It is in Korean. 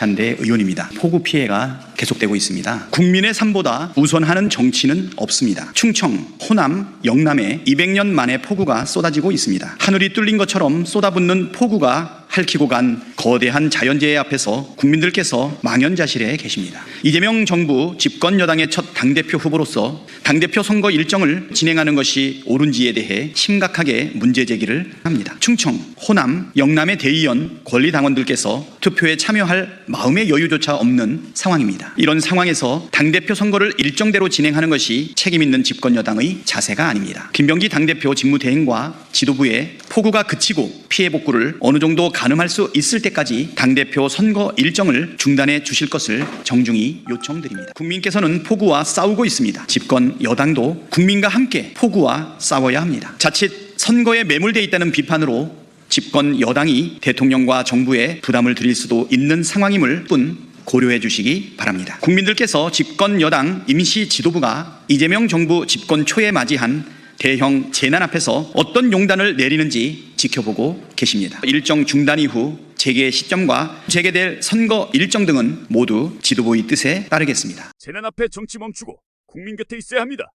박찬대 의원입니다. 폭우 피해가 계속되고 있습니다. 국민의 삶보다 우선하는 정치는 없습니다. 충청, 호남, 영남에 200년 만에 폭우가 쏟아지고 있습니다. 하늘이 뚫린 것처럼 쏟아붓는 폭우가 핥히고 간 거대한 자연재해 앞에서 국민들께서 망연자실해 계십니다. 이재명 정부 집권 여당의 첫 당대표 후보로서 당대표 선거 일정을 진행하는 것이 옳은지에 대해 심각하게 문제 제기를 합니다. 충청, 호남, 영남의 대의원 권리당원들께서 투표에 참여할 마음의 여유조차 없는 상황입니다. 이런 상황에서 당대표 선거를 일정대로 진행하는 것이 책임있는 집권 여당의 자세가 아닙니다. 김병기 당대표 직무대행과 지도부의 폭우가 그치고 피해 복구를 어느 정도 가늠할 수 있을 때 까지 당대표 선거 일정을 중단해 주실 것을 정중히 요청드립니다. 국민께서는 폭우와 싸우고 있습니다. 집권 여당도 국민과 함께 폭우와 싸워야 합니다. 자칫 선거에 매몰돼 있다는 비판으로 집권 여당이 대통령과 정부에 부담을 드릴 수도 있는 상황임을 뿐 고려해 주시기 바랍니다. 국민들께서 집권 여당 임시 지도부가 이재명 정부 집권 초에 맞이한 대형 재난 앞에서 어떤 용단을 내리는지 지켜보고 계십니다. 일정 중단 이후 재개 시점과 재개될 선거 일정 등은 모두 지도부의 뜻에 따르겠습니다. 재난 앞에 정치 멈추고 국민 곁에 있어야 합니다.